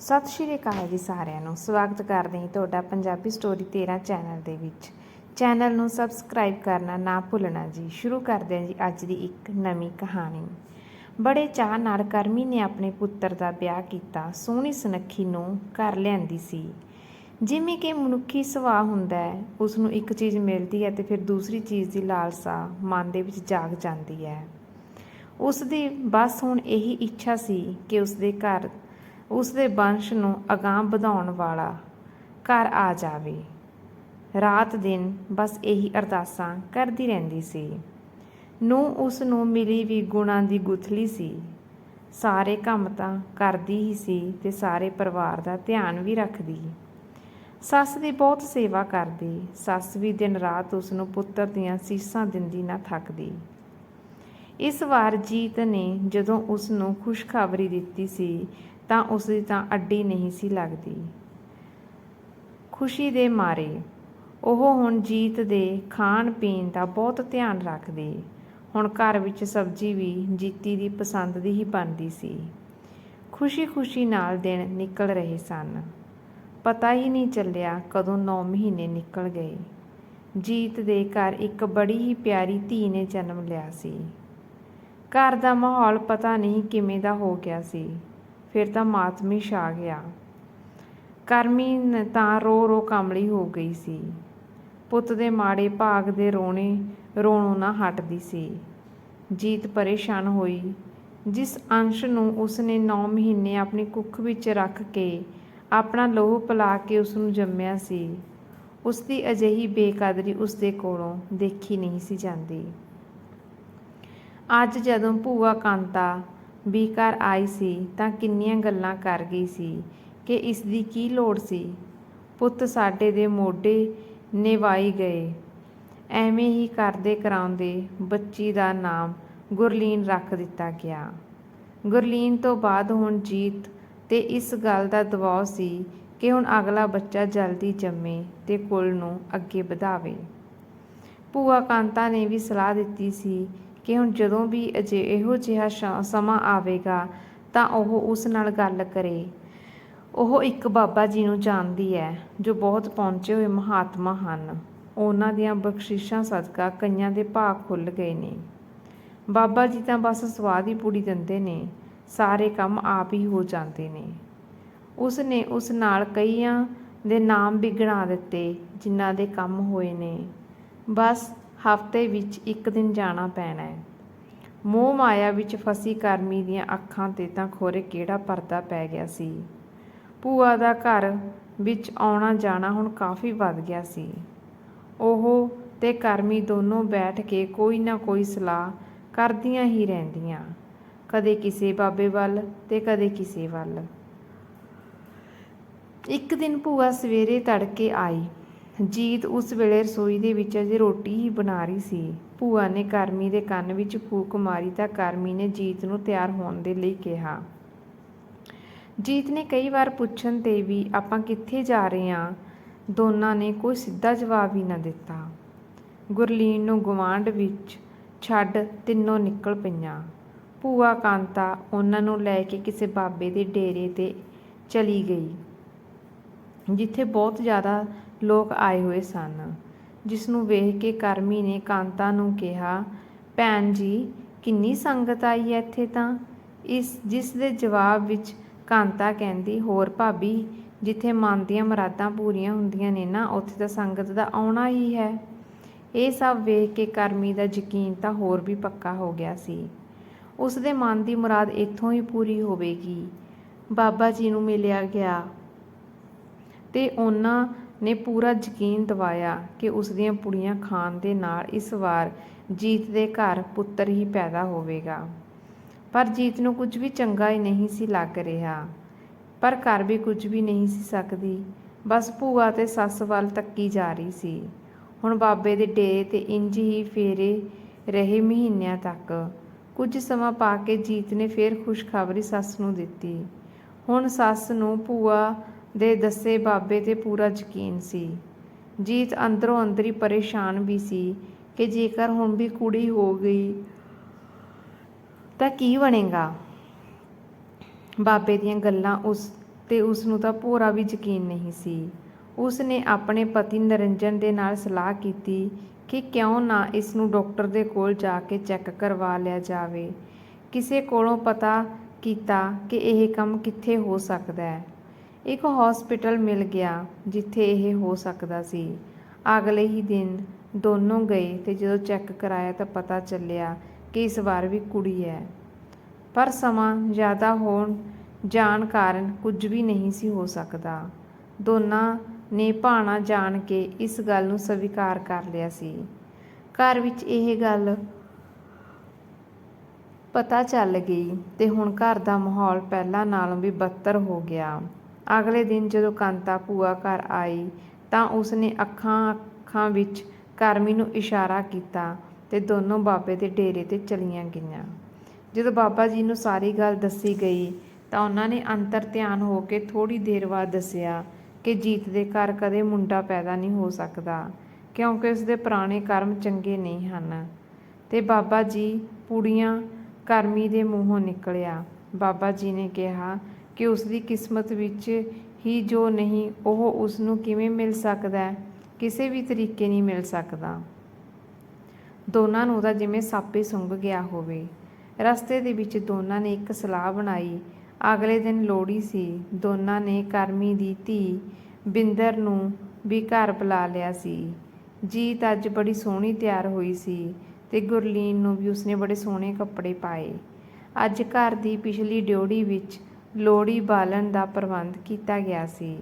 ਸਤਿ ਸ਼੍ਰੀ ਅਕਾਲ ਜੀ ਸਾਰਿਆਂ ਨੂੰ। ਸਵਾਗਤ ਕਰਦੇ ਹਾਂ ਤੁਹਾਡਾ ਪੰਜਾਬੀ ਸਟੋਰੀ 13 ਚੈਨਲ ਦੇ ਵਿੱਚ। ਚੈਨਲ ਨੂੰ ਸਬਸਕ੍ਰਾਈਬ ਕਰਨਾ ਨਾ ਭੁੱਲਣਾ ਜੀ। ਸ਼ੁਰੂ ਕਰਦੇ ਹਾਂ ਜੀ ਅੱਜ ਦੀ ਇੱਕ ਨਵੀਂ ਕਹਾਣੀ। ਬੜੇ ਚਾਅ ਨਾਲ ਕਰਮੀ ਨੇ ਆਪਣੇ ਪੁੱਤਰ ਦਾ ਵਿਆਹ ਕੀਤਾ। ਸੋਹਣੀ ਸੁਨੱਖੀ ਨੂੰ ਘਰ ਲਿਆਂਦੀ ਸੀ। ਜਿਵੇਂ ਕਿ ਮਨੁੱਖੀ ਸੁਭਾਅ ਹੁੰਦਾ ਹੈ ਉਸ ਨੂੰ ਇੱਕ ਚੀਜ਼ ਮਿਲਦੀ ਹੈ ਤੇ ਫਿਰ ਦੂਸਰੀ ਚੀਜ਼ ਦੀ ਲਾਲਸਾ ਮਨ ਦੇ ਵਿੱਚ ਜਾਗ ਜਾਂਦੀ ਹੈ। ਉਸ ਦੀ ਬਸ ਹੁਣ ਇਹੀ ਇੱਛਾ ਸੀ ਕਿ ਉਸ ਦੇ ਘਰ ਉਸ ਦੇ ਵੰਸ਼ ਨੂੰ ਅਗਾਂਹ ਵਧਾਉਣ ਵਾਲਾ ਘਰ ਆ ਜਾਵੇ। ਰਾਤ ਦਿਨ ਬਸ ਇਹੀ ਅਰਦਾਸਾਂ ਕਰਦੀ ਰਹਿੰਦੀ ਸੀ। ਨੂੰ ਉਸ ਨੂੰ ਮਿਲੀ ਵੀ ਗੁਣਾਂ ਦੀ ਗੁਥਲੀ ਸੀ। ਸਾਰੇ ਕੰਮ ਤਾਂ ਕਰਦੀ ਹੀ ਸੀ ਤੇ ਸਾਰੇ ਪਰਿਵਾਰ ਦਾ ਧਿਆਨ ਵੀ ਰੱਖਦੀ। ਸੱਸ ਦੀ ਬਹੁਤ ਸੇਵਾ ਕਰਦੀ। ਸੱਸ ਵੀ ਦਿਨ ਰਾਤ ਉਸ ਨੂੰ ਪੁੱਤਰ ਦੀਆਂ ਸੀਸਾਂ ਦਿੰਦੀ ਨਾ ਥੱਕਦੀ। ਇਸ ਵਾਰ ਜੀਤ ਨੇ ਜਦੋਂ ਉਸ ਨੂੰ ਖੁਸ਼ਖਬਰੀ ਦਿੱਤੀ ਸੀ ਤਾਂ ਉਸ ਦੀ ਤਾਂ ਅੱਡੀ ਨਹੀਂ ਸੀ ਲੱਗਦੀ। ਖੁਸ਼ੀ ਦੇ ਮਾਰੇ, ਉਹ ਹੁਣ ਜੀਤ ਦੇ ਖਾਣ ਪੀਣ ਦਾ ਬਹੁਤ ਧਿਆਨ ਰੱਖਦੇ। ਹੁਣ ਘਰ ਵਿੱਚ ਸਬਜ਼ੀ ਵੀ ਜੀਤੀ ਦੀ ਪਸੰਦ ਦੀ ਹੀ ਬਣਦੀ ਸੀ। ਖੁਸ਼ੀ-ਖੁਸ਼ੀ ਨਾਲ ਦਿਨ ਨਿਕਲ ਰਹੇ ਸਨ। ਪਤਾ ਹੀ ਨਹੀਂ ਚੱਲਿਆ ਕਦੋਂ 9 ਮਹੀਨੇ ਨਿਕਲ ਗਏ। ਜੀਤ ਦੇ ਘਰ ਇੱਕ ਬੜੀ ਹੀ ਪਿਆਰੀ ਧੀ ਨੇ ਜਨਮ ਲਿਆ ਸੀ। ਘਰ ਦਾ ਮਾਹੌਲ ਪਤਾ ਨਹੀਂ ਕਿਵੇਂ ਦਾ ਹੋ ਗਿਆ ਸੀ। ਫਿਰ ਤਾਂ ਮਾਤਮੀ ਛਾ ਗਿਆ। ਕਰਮੀ ਤਾਂ ਰੋ ਰੋ ਕਮਲੀ ਹੋ ਗਈ ਸੀ। ਪੁੱਤ ਦੇ ਮਾੜੇ ਭਾਗ ਦੇ ਰੋਣੇ ਰੋਣੋਂ ਨਾ ਹਟਦੀ ਸੀ। ਜੀਤ ਪਰੇਸ਼ਾਨ ਹੋਈ। ਜਿਸ ਅੰਸ਼ ਨੂੰ ਉਸਨੇ 9 ਮਹੀਨੇ ਆਪਣੀ ਕੁੱਖ ਵਿੱਚ ਰੱਖ ਕੇ ਆਪਣਾ ਲੋਹ ਪਿਲਾ ਕੇ ਉਸ ਨੂੰ ਜੰਮਿਆ ਸੀ ਉਸ ਦੀ ਅਜਿਹੀ ਬੇਕਦਰੀ ਉਸ ਦੇ ਕੋਲੋਂ ਦੇਖੀ ਨਹੀਂ ਸੀ ਜਾਂਦੀ। ਅੱਜ ਜਦੋਂ ਭੂਆ ਕਾਂਤਾ ਵੀ ਘਰ ਆਈ ਸੀ ਤਾਂ ਕਿੰਨੀਆਂ ਗੱਲਾਂ ਕਰ ਗਈ ਸੀ ਕਿ ਇਸ ਦੀ ਕੀ ਲੋੜ ਸੀ। ਪੁੱਤ ਸਾਡੇ ਦੇ ਮੋਢੇ ਨਿਵਾਈ ਗਏ। ਐਵੇਂ ਹੀ ਕਰਦੇ ਕਰਾਉਂਦੇ ਬੱਚੀ ਦਾ ਨਾਮ ਗੁਰਲੀਨ ਰੱਖ ਦਿੱਤਾ ਗਿਆ। ਗੁਰਲੀਨ ਤੋਂ ਬਾਅਦ ਹੁਣ ਜੀਤ ਤੇ ਇਸ ਗੱਲ ਦਾ ਦਬਾਅ ਸੀ ਕਿ ਹੁਣ ਅਗਲਾ ਬੱਚਾ ਜਲਦੀ ਜੰਮੇ ਤੇ ਕੁਲ ਨੂੰ ਅੱਗੇ ਵਧਾਵੇ। ਭੂਆ ਕਾਂਤਾ ਨੇ ਵੀ ਸਲਾਹ ਦਿੱਤੀ ਸੀ ਕਿ ਹੁਣ ਜਦੋਂ ਵੀ ਅਜੇ ਇਹੋ ਜਿਹਾ ਸਮਾਂ ਆਵੇਗਾ, ਤਾਂ ਉਹ ਉਸ ਨਾਲ ਗੱਲ ਕਰੇ। ਉਹ ਇੱਕ ਬਾਬਾ ਜੀ ਨੂੰ ਜਾਣਦੀ ਹੈ, ਜੋ ਬਹੁਤ ਪਹੁੰਚੇ ਹੋਏ ਮਹਾਤਮਾ ਹਨ। ਉਹਨਾਂ ਦੀਆਂ ਬਖਸ਼ਿਸ਼ਾਂ ਸਦਕਾ ਕਈਆਂ ਦੇ ਭਾਗ ਖੁੱਲ ਗਏ ਨੇ। ਬਾਬਾ ਜੀ ਤਾਂ ਬਸ ਸਵਾਦ ਹੀ ਪੂੜੀ ਦਿੰਦੇ ਨੇ, ਸਾਰੇ ਕੰਮ ਆਪ ਹੀ ਹੋ ਜਾਂਦੇ ਨੇ। ਉਸ ਨੇ ਉਸ ਨਾਲ ਕਈਆਂ ਦੇ ਨਾਮ ਵੀ ਗਿਣਾ ਦਿੱਤੇ, ਜਿਨ੍ਹਾਂ ਦੇ ਕੰਮ ਹੋਏ ਨੇ। ਬਸ ਹਫ਼ਤੇ ਵਿੱਚ ਇੱਕ ਦਿਨ ਜਾਣਾ ਪੈਣਾ ਹੈ। ਮੋਹ ਮਾਇਆ ਵਿੱਚ ਫਸੀ ਕਰਮੀ ਦੀਆਂ ਅੱਖਾਂ ਤੇ ਤਾਂ ਖੋਰੇ ਕਿਹੜਾ ਪਰਦਾ ਪੈ ਗਿਆ ਸੀ। ਭੂਆ ਦਾ ਘਰ ਵਿੱਚ ਆਉਣਾ ਜਾਣਾ ਹੁਣ ਕਾਫੀ ਵੱਧ ਗਿਆ ਸੀ। ਉਹ ਤੇ ਕਰਮੀ ਦੋਨੋਂ ਬੈਠ ਕੇ ਕੋਈ ਨਾ ਕੋਈ ਸਲਾਹ ਕਰਦੀਆਂ ਹੀ ਰਹਿੰਦੀਆਂ। ਕਦੇ ਕਿਸੇ ਬਾਬੇ ਵੱਲ ਤੇ ਕਦੇ ਕਿਸੇ ਵੱਲ। ਇੱਕ ਦਿਨ ਭੂਆ ਸਵੇਰੇ ਤੜਕੇ ਆਈ। ਜੀਤ ਉਸ ਵੇਲੇ ਰਸੋਈ ਦੇ ਵਿੱਚ ਅਜੇ ਰੋਟੀ ਹੀ ਬਣਾ ਰਹੀ ਸੀ। ਭੂਆ ਨੇ ਕਰਮੀ ਦੇ ਕੰਨ ਵਿੱਚ ਫੂਕ ਮਾਰੀ ਤਾਂ ਕਰਮੀ ਨੇ ਜੀਤ ਨੂੰ ਤਿਆਰ ਹੋਣ ਦੇ ਲਈ ਕਿਹਾ। ਜੀਤ ਨੇ ਕਈ ਵਾਰ ਪੁੱਛਣ ਤੇ ਵੀ ਆਪਾਂ ਕਿੱਥੇ ਜਾ ਰਹੇ ਹਾਂ ਦੋਨਾਂ ਨੇ ਕੋਈ ਸਿੱਧਾ ਜਵਾਬ ਹੀ ਨਾ ਦਿੱਤਾ। ਗੁਰਲੀਨ ਨੂੰ ਗਵਾਂਢ ਵਿੱਚ ਛੱਡ ਤਿੰਨੋਂ ਨਿਕਲ ਪਈਆਂ। ਭੂਆ ਕਾਂਤਾ ਉਹਨਾਂ ਨੂੰ ਲੈ ਕੇ ਕਿਸੇ ਬਾਬੇ ਦੇ ਡੇਰੇ ਤੇ ਚਲੀ ਗਈ। ਜਿੱਥੇ ਬਹੁਤ ਜ਼ਿਆਦਾ ਲੋਕ ਆਏ ਹੋਏ ਸਨ। ਜਿਸ ਨੂੰ ਵੇਖ ਕੇ ਕਰਮੀ ਨੇ ਕਾਂਤਾ ਨੂੰ ਕਿਹਾ, ਭੈਣ ਜੀ, ਕਿੰਨੀ ਸੰਗਤ ਆਈ ਹੈ ਇੱਥੇ ਤਾਂ? ਇਸ, ਜਿਸ ਦੇ ਜਵਾਬ ਵਿੱਚ ਕਾਂਤਾ ਕਹਿੰਦੀ, ਹੋਰ ਭਾਬੀ, ਜਿੱਥੇ ਮਨ ਦੀਆਂ ਮੁਰਾਦਾਂ ਪੂਰੀਆਂ ਹੁੰਦੀਆਂ ਨੇ ਨਾ, ਉੱਥੇ ਤਾਂ ਸੰਗਤ ਦਾ ਆਉਣਾ ਹੀ ਹੈ। ਇਹ ਸਭ ਵੇਖ ਕੇ ਕਰਮੀ ਦਾ ਯਕੀਨ ਤਾਂ ਹੋਰ ਵੀ ਪੱਕਾ ਹੋ ਗਿਆ ਸੀ। ਉਸ ਦੇ ਮਨ ਦੀ ਮੁਰਾਦ ਇੱਥੋਂ ਹੀ ਪੂਰੀ ਹੋਵੇਗੀ। ਬਾਬਾ ਜੀ ਨੂੰ ਮਿਲਿਆ ਗਿਆ। ਤੇ ਉਹਨਾਂ ਨੇ ਪੂਰਾ ਯਕੀਨ ਦਿਵਾਇਆ ਕਿ ਉਸ ਦੀਆਂ ਪੁੜੀਆਂ ਖਾਣ ਦੇ ਨਾਲ ਇਸ ਵਾਰ ਜੀਤ ਦੇ ਘਰ ਪੁੱਤਰ ਹੀ ਪੈਦਾ ਹੋਵੇਗਾ। ਪਰ ਜੀਤ ਨੂੰ ਕੁਝ ਵੀ ਚੰਗਾ ਹੀ ਨਹੀਂ ਸੀ ਲੱਗ ਰਿਹਾ। ਪਰ ਘਰ ਵੀ ਕੁਝ ਵੀ ਨਹੀਂ ਸੀ ਸਕਦੀ। ਬਸ ਭੂਆ ਤੇ ਸੱਸ ਵੱਲ ਤੱਕੀ ਜਾ ਰਹੀ ਸੀ। ਹੁਣ ਬਾਬੇ ਦੇ ਡੇਰੇ ਤੇ ਇੰਜ ਹੀ ਫੇਰੇ ਰਹੇ ਮਹੀਨਿਆਂ ਤੱਕ। ਕੁਝ ਸਮਾਂ ਪਾ ਕੇ ਜੀਤ ਨੇ ਫੇਰ ਖੁਸ਼ਖਬਰੀ ਸੱਸ ਨੂੰ ਦਿੱਤੀ। ਹੁਣ ਸੱਸ ਨੂੰ ਭੂਆ ਦੇ ਦੱਸੇ ਬਾਬੇ ਤੇ ਪੂਰਾ ਯਕੀਨ ਸੀ। ਜੀਤ ਅੰਦਰੋਂ ਅੰਦਰੀ ਪਰੇਸ਼ਾਨ ਵੀ ਸੀ ਕਿ ਜੇਕਰ ਹੁਣ ਵੀ ਕੁੜੀ ਹੋ ਗਈ ਤਾਂ ਕੀ ਬਣੇਗਾ? ਬਾਬੇ ਦੀਆਂ ਗੱਲਾਂ ਉਸ ਤੇ ਉਸ ਨੂੰ ਤਾਂ ਭੋਰਾ ਵੀ ਯਕੀਨ ਨਹੀਂ ਸੀ। ਉਸ ਨੇ ਆਪਣੇ ਪਤੀ ਨਰਿੰਜਨ ਦੇ ਨਾਲ ਸਲਾਹ ਕੀਤੀ ਕਿ ਕਿਉਂ ਨਾ ਇਸ ਨੂੰ ਡਾਕਟਰ ਦੇ ਕੋਲ ਜਾ ਕੇ ਚੈੱਕ ਕਰਵਾ ਲਿਆ ਜਾਵੇ। ਕਿਸੇ ਕੋਲੋਂ ਪਤਾ ਕੀਤਾ ਕਿ ਇਹ ਕੰਮ ਕਿੱਥੇ ਹੋ ਸਕਦਾ ਹੈ। ਇੱਕ ਹਸਪੀਟਲ ਮਿਲ ਗਿਆ, ਜਿੱਥੇ ਇਹ ਹੋ ਸਕਦਾ ਸੀ। ਅਗਲੇ ਹੀ ਦਿਨ ਦੋਨੋਂ ਗਏ ਤੇ ਜਦੋਂ ਚੈੱਕ ਕਰਾਇਆ ਤਾਂ ਪਤਾ ਚੱਲਿਆ ਕਿ ਇਸ ਵਾਰ ਵੀ ਕੁੜੀ ਹੈ। ਪਰ ਸਮਾਂ ਜ਼ਿਆਦਾ ਹੋਣ ਜਾਣ ਕਾਰਨ ਕੁਝ ਵੀ ਨਹੀਂ ਸੀ ਹੋ ਸਕਦਾ। ਦੋਨਾਂ ਨੇ ਭਾਣਾ ਜਾਣ ਕੇ ਇਸ ਗੱਲ ਨੂੰ ਸਵੀਕਾਰ ਕਰ ਲਿਆ ਸੀ। ਘਰ ਵਿੱਚ ਇਹ ਗੱਲ ਪਤਾ ਚੱਲ ਗਈ ਤੇ ਹੁਣ ਘਰ ਦਾ ਮਾਹੌਲ ਪਹਿਲਾਂ ਨਾਲੋਂ ਵੀ ਬਦਤਰ ਹੋ ਗਿਆ। ਅਗਲੇ ਦਿਨ ਜਦੋਂ ਕਾਂਤਾ ਭੂਆ ਘਰ ਆਈ ਤਾਂ ਉਸਨੇ ਅੱਖਾਂ ਅੱਖਾਂ ਵਿੱਚ ਕਰਮੀ ਨੂੰ ਇਸ਼ਾਰਾ ਕੀਤਾ ਤੇ ਦੋਨੋਂ ਬਾਬੇ ਦੇ ਡੇਰੇ ਤੇ ਚਲੀਆਂ ਗਈਆਂ। ਜਦੋਂ ਬਾਬਾ ਜੀ ਨੂੰ ਸਾਰੀ ਗੱਲ ਦੱਸੀ ਗਈ ਤਾਂ ਉਹਨਾਂ ਨੇ ਅੰਤਰ ਧਿਆਨ ਹੋ ਕੇ ਥੋੜੀ ਦੇਰ ਬਾਅਦ ਦੱਸਿਆ ਕਿ ਜੀਤ ਦੇ ਘਰ ਕਦੇ ਮੁੰਡਾ ਪੈਦਾ ਨਹੀਂ ਹੋ ਸਕਦਾ, ਕਿਉਂਕਿ ਉਸਦੇ ਪੁਰਾਣੇ ਕਰਮ ਚੰਗੇ ਨਹੀਂ ਹਨ। ਤੇ ਬਾਬਾ ਜੀ, ਪੂੜੀਆਂ ਕਰਮੀ ਦੇ ਮੂੰਹੋਂ ਨਿਕਲਿਆ। ਬਾਬਾ ਜੀ ਨੇ ਕਿਹਾ ਕਿ ਉਸ ਦੀ ਕਿਸਮਤ ਵਿੱਚ ਹੀ ਜੋ ਨਹੀਂ, ਉਹ ਉਸ ਨੂੰ ਕਿਵੇਂ ਮਿਲ ਸਕਦਾ ਹੈ? ਕਿਸੇ ਵੀ ਤਰੀਕੇ ਨਹੀਂ ਮਿਲ ਸਕਦਾ। ਦੋਨਾਂ ਨੂੰ ਤਾਂ ਜਿਵੇਂ ਸਾਪੇ ਸੁੰਘ ਗਿਆ ਹੋਵੇ। ਰਸਤੇ ਦੇ ਵਿੱਚ ਦੋਨਾਂ ਨੇ ਇੱਕ ਸਲਾਹ ਬਣਾਈ। ਅਗਲੇ ਦਿਨ ਲੋਹੜੀ ਸੀ। ਦੋਨਾਂ ਨੇ ਕਰਮੀ ਦੀ ਧੀ ਬਿੰਦਰ ਨੂੰ ਵੀ ਘਰ ਬੁਲਾ ਲਿਆ ਸੀ। ਜੀਤ ਅੱਜ ਬੜੀ ਸੋਹਣੀ ਤਿਆਰ ਹੋਈ ਸੀ ਤੇ ਗੁਰਲੀਨ ਨੂੰ ਵੀ ਉਸਨੇ ਬੜੇ ਸੋਹਣੇ ਕੱਪੜੇ ਪਾਏ। ਅੱਜ ਘਰ ਦੀ ਪਿਛਲੀ ਡਿਉੜੀ ਵਿੱਚ ਲੋਹੜੀ ਬਾਲਣ ਦਾ ਪ੍ਰਬੰਧ ਕੀਤਾ ਗਿਆ ਸੀ।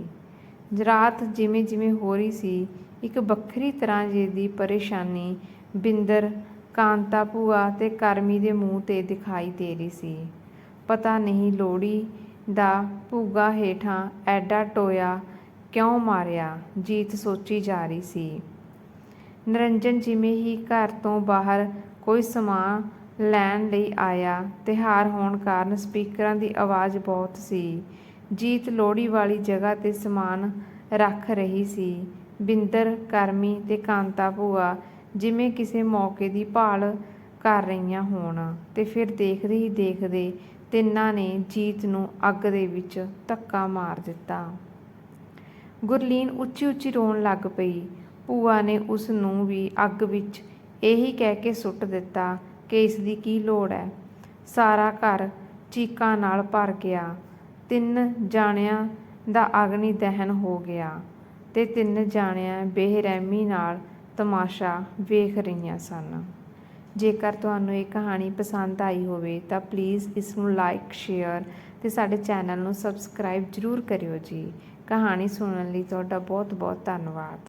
ਰਾਤ ਜਿਵੇਂ ਜਿਵੇਂ ਹੋ ਰਹੀ ਸੀ, ਇੱਕ ਵੱਖਰੀ ਤਰ੍ਹਾਂ ਜਿਹੀ ਦੀ ਪਰੇਸ਼ਾਨੀ ਬਿੰਦਰ, ਕਾਂਤਾ ਭੂਆ ਤੇ ਕਰਮੀ ਦੇ ਮੂੰਹ ਤੇ ਦਿਖਾਈ ਦੇ ਰਹੀ ਸੀ। ਪਤਾ ਨਹੀਂ ਲੋਹੜੀ ਦਾ ਭੂਗਾ ਹੇਠਾਂ ਐਡਾ ਟੋਇਆ ਕਿਉਂ ਮਾਰਿਆ, ਜੀਤ ਸੋਚੀ ਜਾ ਰਹੀ ਸੀ। ਨਰਿੰਜਨ ਜਿਵੇਂ ਹੀ ਘਰ ਤੋਂ ਬਾਹਰ ਕੋਈ ਸਮਾਨ ਲੈਣ ਲਈ ਆਇਆ। ਤਿਉਹਾਰ ਹੋਣ ਕਾਰਨ ਸਪੀਕਰਾਂ ਦੀ ਆਵਾਜ਼ ਬਹੁਤ ਸੀ। ਜੀਤ ਲੋਹੜੀ ਵਾਲੀ ਜਗ੍ਹਾ ਤੇ ਸਮਾਨ ਰੱਖ ਰਹੀ ਸੀ। ਬਿੰਦਰ, ਕਰਮੀ ਤੇ ਕਾਂਤਾ ਭੂਆ ਜਿਵੇਂ ਕਿਸੇ ਮੌਕੇ ਦੀ ਭਾਲ ਕਰ ਰਹੀਆਂ ਹੋਣ ਤੇ ਫਿਰ ਦੇਖਦੇ ਹੀ ਦੇਖਦੇ ਤਿੰਨਾਂ ਨੇ ਜੀਤ ਨੂੰ ਅੱਗ ਦੇ ਵਿੱਚ ਧੱਕਾ ਮਾਰ ਦਿੱਤਾ। ਗੁਰਲੀਨ ਉੱਚੀ ਉੱਚੀ ਰੋਣ ਲੱਗ ਪਈ। ਭੂਆ ਨੇ ਉਸ ਨੂੰ ਵੀ ਅੱਗ ਵਿੱਚ ਇਹੀ ਕਹਿ ਕੇ ਸੁੱਟ ਦਿੱਤਾ ਕਿ ਇਸ ਦੀ ਕੀ ਲੋੜ ਹੈ। ਸਾਰਾ ਘਰ ਚੀਕਾਂ ਨਾਲ ਭਰ ਗਿਆ। ਤਿੰਨ ਜਾਣਿਆਂ ਦਾ ਅਗਨੀ ਦਹਨ ਹੋ ਗਿਆ ਤੇ ਤਿੰਨ ਜਾਣਿਆਂ ਬੇਰਹਿਮੀ ਨਾਲ ਤਮਾਸ਼ਾ ਵੇਖ ਰਹੀਆਂ ਸਨ। ਜੇਕਰ ਤੁਹਾਨੂੰ ਇਹ ਕਹਾਣੀ ਪਸੰਦ ਆਈ ਹੋਵੇ ਤਾਂ ਪਲੀਜ਼ ਇਸ ਨੂੰ ਲਾਈਕ ਸ਼ੇਅਰ ਤੇ ਸਾਡੇ ਚੈਨਲ ਨੂੰ ਸਬਸਕ੍ਰਾਈਬ ਜ਼ਰੂਰ ਕਰਿਓ ਜੀ। ਕਹਾਣੀ ਸੁਣਨ ਲਈ ਤੁਹਾਡਾ ਬਹੁਤ ਬਹੁਤ ਧੰਨਵਾਦ।